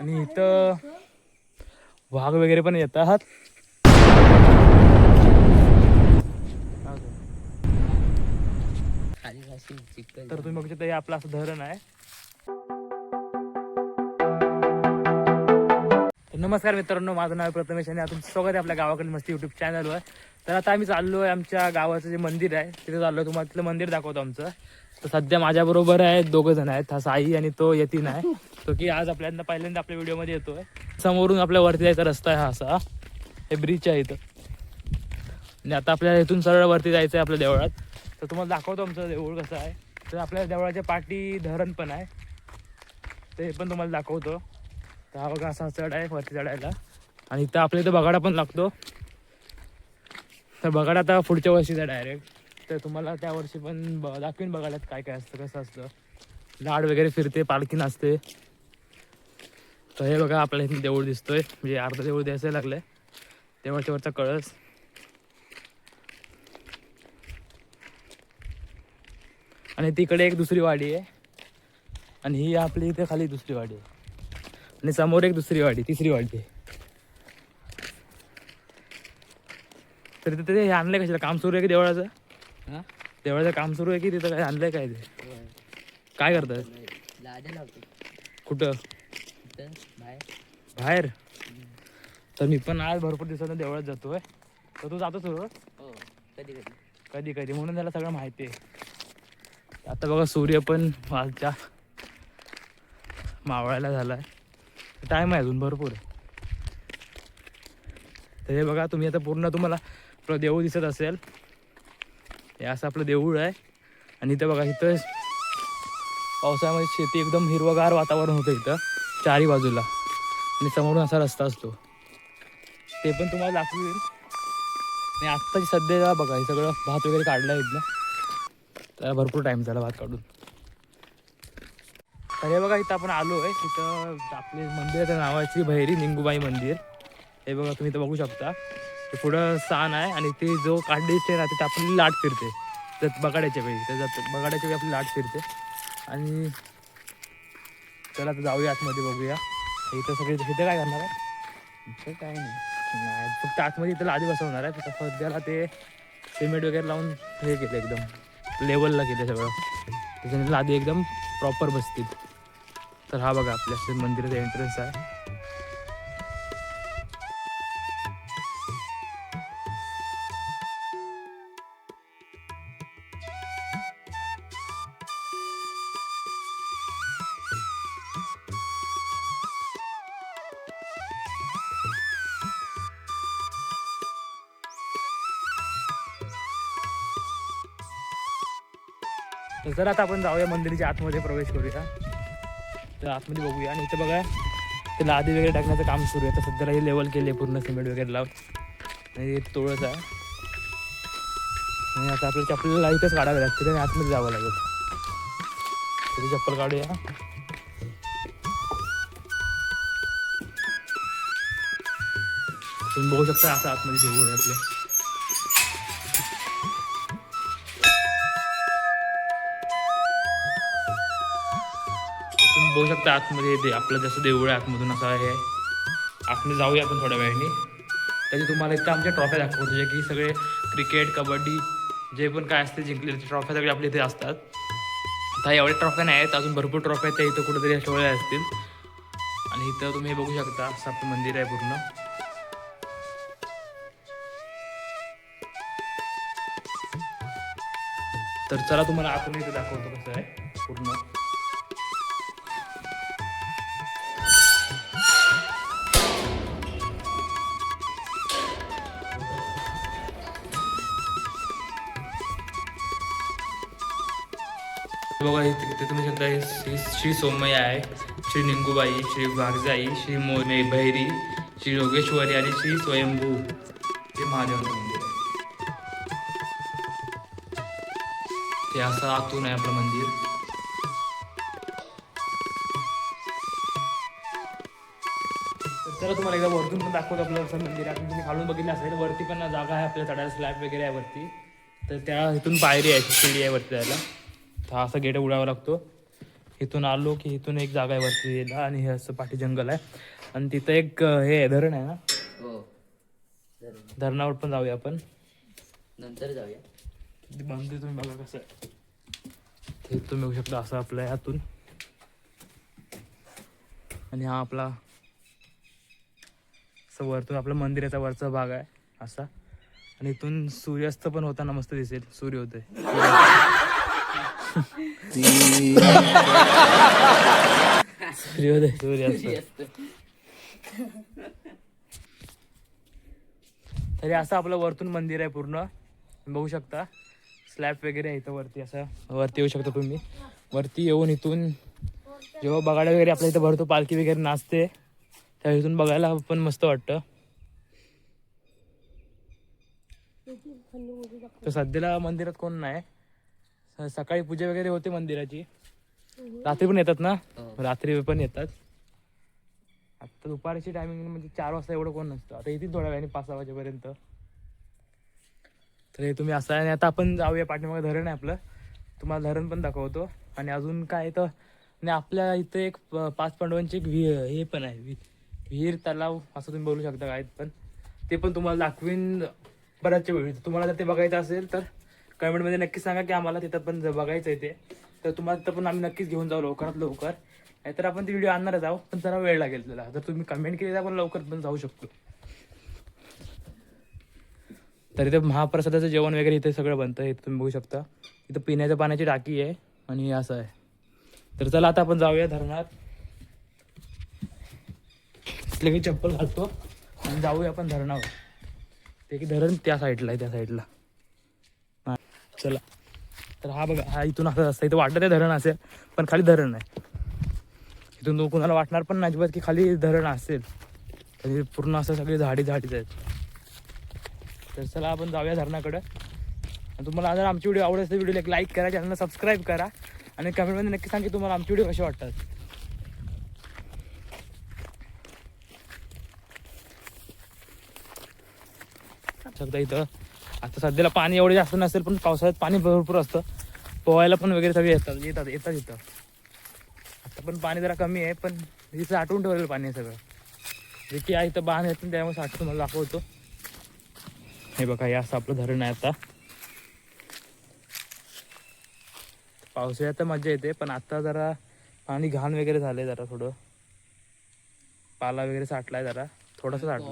आणि इथं वाघ वगैरे पण येतात. तर तुम्ही बघू शकता हे आपलं असं धरण आहे. नमस्कार मित्रांनो माझं नाव प्रथमेश आणि आपण स्वागत आहे आपल्या गावाकडे मस्ती युट्यूब चॅनलवर तर आता आम्ही चाललो आहे आमच्या गावाचं जे मंदिर आहे तिथे चाललो आहे तुम्हाला तिथलं मंदिर दाखवतो आमचं. तर सध्या माझ्याबरोबर आहे दोघं जण आहेत. हा साई आणि तो यतीन आहे. तो की आज आपल्याला पहिल्यांदा आपल्या व्हिडिओमध्ये येतोय. समोरून आपल्या वरती जायचा रस्ता आहे हा असा. हे ब्रिज आहे इथं. आणि आता आपल्याला इथून सरळ वरती जायचं आहे आपल्या देवळात. तर तुम्हाला दाखवतो आमचं देऊळ कसं आहे. तर आपल्या देवळाच्या पाठी धरण पण आहे. ते पण तुम्हाला दाखवतो. तर हा बघा असा चढ आहे वरती चढायला. आणि इथं आपल्या इथं बगाडा पण लागतो. तर बगाडा आता पुढच्या वर्षीचा डायरेक्ट तर तुम्हाला त्या वर्षी पण ब दाखवीन बघाड्यात काय काय असतं कसं असतं. लाड वगैरे फिरते पालखी नाचते. तर हे बघा आपल्या इथे देऊळ दिसतोय. म्हणजे अर्धा देऊळ द्यायचं लागलंय. देवळच्या वरचा कळस. आणि तिकडे एक दुसरी वाडी आहे. आणि ही आपली इथे खाली दुसरी वाडी आहे. आणि समोर एक दुसरी वाडी तिसरी वाडी. आहे तर तिथे ते हे आणलंय कशाला? काम सुरू आहे की देवळाचं? हा? देवळाचं काम सुरू आहे की तिथं काय आणलंय काय ते. काय करतात लावतो. कुठं? बाहेर. बाहेर? तर मी पण आज भरपूर दिवसानं देवळात जातोय. तर तू जातो सुरू हो कधी कधी. कधी कधी म्हणून त्याला सगळं माहिती आहे. आता बघा सूर्य पण आजच्या मावळायला झालाय. टाईम आहे अजून भरपूर. तर हे बघा तुम्ही आता पूर्ण तुम्हाला आपलं देऊळ दिसत असेल. हे असं आपलं देऊळ आहे. आणि इथं बघा इथं पावसाळ्यामध्ये शेती एकदम हिरवगार वातावरण होतं इथं चारी बाजूला. आणि समोरून असा रस्ता असतो. ते पण तुम्हाला दाखवेल आणि आत्ताची सध्या बघा हे सगळं भात वगैरे काढलं इथलं त्याला भरपूर टाईम झाला भात काढून. तर हे बघा इथं आपण आलो आहे तिथं आपले मंदिराचं नाव आहे श्री भैरी निंगुबाई मंदिर. हे बघा तुम्ही इथं बघू शकता. ते पुढं स्थान आहे आणि ते जो काढली ते राहते ते आपली लाट फिरते. तर बगाड्याच्या वेळी. त्याच्यात बगाड्याच्या वेळी आपली लाट फिरते. आणि चला तर जाऊया आतमध्ये बघूया. इथं सगळे इथं काय करणार आहे? इथं काय नाही. नाही फक्त आतमध्ये इथं लादी बसवणार आहे. फक्त सध्याला ते सिमेंट वगैरे लावून हे केलं एकदम. लेवलला केलं सगळं. त्याच्याने लादी एकदम प्रॉपर बसतील. तर हा बघा आपल्या मंदिराचा एंट्रन्स आहे. तर जर आता आपण जाऊया मंदिराच्या आतमध्ये प्रवेश करूया. तर आतमध्ये बघूया. आणि इथं बघा ते लादी वगैरे टाकण्याचं काम सुरू आहे. तर सध्याला हे लेवल केले पूर्ण सिमेंट वगैरे लावून. आणि हे तोळस आहे. आणि आता आपल्याला चप्पल इथंच काढावं लागते आणि आतमध्ये जावं लागेल. तरी चप्पल काढूया. तुम्ही बघू शकता असं आतमध्ये देऊळ आहे आपले. बघू शकता आतमध्ये दे आपलं जसं देऊळ आहे आतमधून असं आहे. आतमध्ये जाऊया आपण थोड्या वेळाने. त्याची तुम्हाला इथं आमच्या ट्रॉफ्या दाखवतो जे की सगळे क्रिकेट कबड्डी जे पण काय असते जिंकलेले ट्रॉफ्या सगळे आपल्या इथे असतात. आता एवढ्या ट्रॉफ्या नाही आहेत अजून भरपूर ट्रॉफ्या आहेत त्या इथं कुठेतरी ठेवल्या असतील. आणि इथं तुम्ही हे बघू शकता असं आपलं मंदिर आहे पूर्ण. तर चला तुम्हाला आपण इथं दाखवतो कसं आहे पूर्ण. बघा तिथे तुम्ही शकता हे श्री श्री सोमय्या आहे श्री निंगूबाई श्री वाघजाई श्री मोने भैरी श्री योगेश्वरी आणि श्री स्वयंभू. हे महादेव मंदिर आहे. ते असं आतून आहे आपलं मंदिर. तर चला तुम्हाला एकदा वरतून पण दाखवतो आपलं असं मंदिर आहे. तुम्ही खालून बघितलं असेल वरती पण जागा आहे आपल्या चढायला स्लॅब वगैरे आहे वरती. तर त्या इथून पायरी आहे शिडी आहे वरती जायला. हा असा गेट उडावा लागतो. इथून आलो की इथून एक जागा आहे वरती यायला आणि हे असं पाठी जंगल आहे. आणि तिथं एक हे धरण आहे ना? हो. धरणावर पण जाऊया आपण. नंतर जाऊया. ते मंदिर तुम्ही बघा कसं आहे. तुम्ही बघू शकता असं आपलं आहे हातून आणि हा आपला असं वरतून आपलं मंदिराचा वरचा भाग आहे असा. आणि इथून सूर्यास्त पण होताना मस्त दिसेल. सूर्य होते सूर्योदय सूर्यास्त तरी असं आपलं वरतून मंदिर आहे पूर्ण. बघू शकता. स्लॅब वगैरे आहे इथं वरती असं वरती येऊ शकता तुम्ही. वरती येऊन इथून जेव्हा बघायला वगैरे आपल्या इथं भरतो पालखी वगैरे नाचते. त्या इथून बघायला पण मस्त वाटतं. तर सध्याला मंदिरात कोण नाही. स- सकाळी पूजा वगैरे होते मंदिराची. रात्री पण येतात ना? हो. रात्री पण येतात. आता दुपारची टायमिंग म्हणजे चार वाजता एवढं कोण नसतं. आता येतील थोड्या वेळाने पाच सहा वाजेपर्यंत. तर हे तुम्ही असं आणि आता आपण जाऊया पाठीमागे धरण आहे आपलं. तुम्हाला धरण पण दाखवतो. आणि अजून काय तर आणि आपल्या इथं एक प- पाच पांडवांची एक विहीर हे पण आहे. वि- विहीर तलाव असं तुम्ही बोलू शकता काय पण. ते पण तुम्हाला दाखवीन बऱ्याचशा वेळी. तुम्हाला जर ते बघायचं असेल तर. कमेंटमध्ये नक्की सांगा की आम्हाला तिथं पण ज- बघायचं आहे ते तर तुम्हाला तिथं पण आम्ही नक्कीच घेऊन जाऊ लवकरात लवकर. नाहीतर आपण ती व्हिडिओ आणणारच आहोत पण जरा वेळ लागेल त्याला. जर तुम्ही कमेंट केली तर आपण लवकर पण जाऊ शकतो. तर इथे महाप्रसादाचं जेवण वगैरे इथे सगळं बनतं हे तुम्ही बघू शकता. इथं पिण्याच्या पाण्याची टाकी आहे आणि असं आहे. तर चला आता आपण जाऊया धरणात. तिथले काही चप्पल घालतो आणि जाऊया आपण धरणावर. ते की धरण त्या साईडला आहे त्या साईडला चला. तर हा बघा हा इथून असं असतं. इथं वाटत आहे धरण असेल पण खाली धरण आहे इथून तो कुणाला वाटणार पण नाही अजिबात की खाली धरण असेल. तरी पूर्ण असं सगळी झाडी झाडीच आहेत. तर चला आपण जाऊया धरणाकडं. आणि तुम्हाला जर आमची व्हिडिओ आवडत असेल व्हिडिओला एक लाईक करा चॅनलला सबस्क्राईब करा. आणि कमेंटमध्ये नक्की सांगा की तुम्हाला आमची व्हिडिओ कसे वाटतात. शकता इथं आता सध्याला पाणी एवढे जास्त नसेल पण पावसाळ्यात पाणी भरपूर असतं. पोहायला पण वगैरे सगळे येतात येतात येतात इथं. आता पण पाणी जरा कमी आहे पण इथं साठवून ठेवलेलं पाणी आहे सगळं. जे की आहे इथं बाण येत त्यामुळे साठवून तुम्हाला दाखवतो. हे बघा हे असं आपलं धरण आहे आता. पावसाळ्यात तर मजा येते पण आता जरा पाणी घाण वगैरे झालंय जरा थोडं. पाला वगैरे साठलाय जरा थोडासा साठला.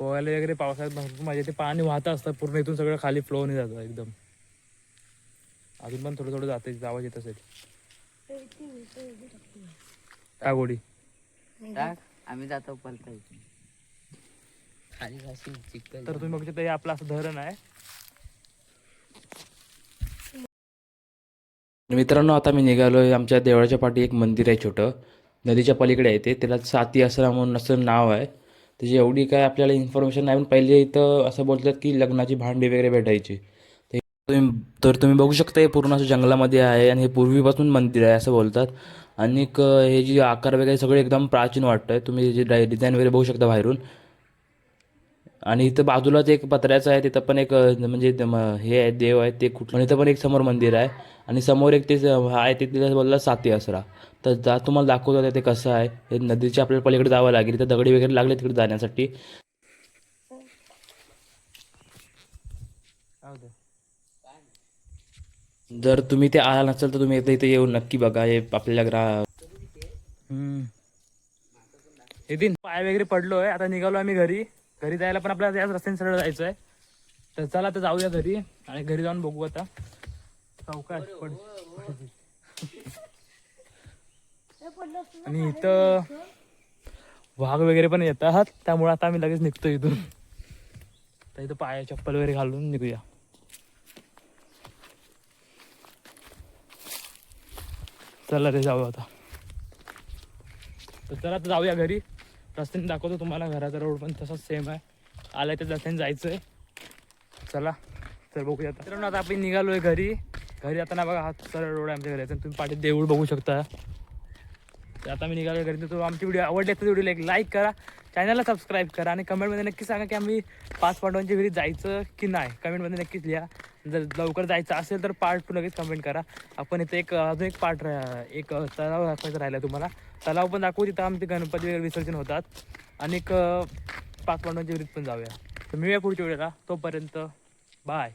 पोहायला इथे. वगैरे पावसाळ्यात भरपूर मजा येते पाणी वाहतं असतं पूर्ण इथून सगळं खाली फ्लो नाही जातं एकदम. अजून पण थोडं थोडं जाते आवाज येत असेल. काय गोडी टाक आम्ही जातो पलता इथे खाली घाशी चिकल तर तुम्ही बघू शकता हे आपलं असं धरण आहे. मित्रांनो आता मी निघालोय. आमच्या देवळाच्या पाठी एक मंदिर आहे छोटं. नदीच्या पलीकडे आहे ते. त्याला साती आसरा म्हणून असं नाव आहे. त्याची एवढी काय आपल्याला इन्फॉर्मेशन नाही. पण पहिले इथं असं बोलतात की लग्नाची भांडी वगैरे भेटायची. ते तुम्ही तर तुम्ही बघू शकता हे पूर्ण असं जंगलामध्ये आहे आणि हे पूर्वीपासून मंदिर आहे असं बोलतात. आणि हे जे आकार वगैरे सगळे एकदम प्राचीन वाटतं आहे तुम्ही जे डिझाईन वगैरे बघू शकता बाहेरून. आणि इथं बाजूलाच एक पत्र्याचं आहे तिथं पण एक म्हणजे हे आहे देव आहे ते कुठलं इथं पण एक समोर मंदिर आहे. आणि समोर एक ते आहे ते तिथे बोलला साती आसरा तर जा तुम्हाला दाखवतात ते कसं आहे. हे नदीच्या आपल्याला पलीकडे जावं लागेल इथं दगडी वगैरे लागले तिकडे जाण्यासाठी. जर तुम्ही ते आला नसेल तर तुम्ही इथं इथे येऊन नक्की बघा हे आपल्याला ग्रा पाय वगैरे पडलोय आता निघालो आम्ही घरी. घरी जायला पण आपल्याला याच रस्त्याने सरळ जायचं आहे तर चला तर जाऊया घरी आणि घरी जाऊन बघू आता. चौकात पड आणि इथं वाघ वगैरे पण येतात. त्यामुळे आता आम्ही लगेच निघतो इथून. तर इथं पाया चप्पल वगैरे घालून निघूया. चला रे जाऊ आता. तर चला आता जाऊया घरी. रस्त्याने दाखवतो तुम्हाला घराचा रोड पण तसाच सेम आहे. आलाय तर रस्त्याने जायचं आहे चला तर बघूया तर मित्रांनो आता आपण निघालो आहे घरी. घरी आता ना बघा हा सरळ रोड आहे आमच्या घराचा. तुम्ही पाठी देऊळ बघू शकता. तर आता मी निघालो घरी. तर तो आमची व्हिडिओ आवडली तर व्हिडिओला एक लाईक करा. चॅनलला सबस्क्राईब करा. आणि कमेंटमध्ये नक्की सांगा की आम्ही पाच पांडवांच्या घरी जायचं की नाही. कमेंटमध्ये नक्कीच लिहा. जर लवकर जायचं असेल तर पार्ट टू लगेच कमेंट करा. आपण इथे एक अजून एक पार्ट एक तलाव दाखवायचं राहिला तुम्हाला. तलाव पण दाखवू तिथं आमचे गणपती वगैरे विसर्जन होतात. आणि एक अं, पाच पांडवांच्या पण जाऊया. तर मिळूया पुढच्या वेळेला. तोपर्यंत बाय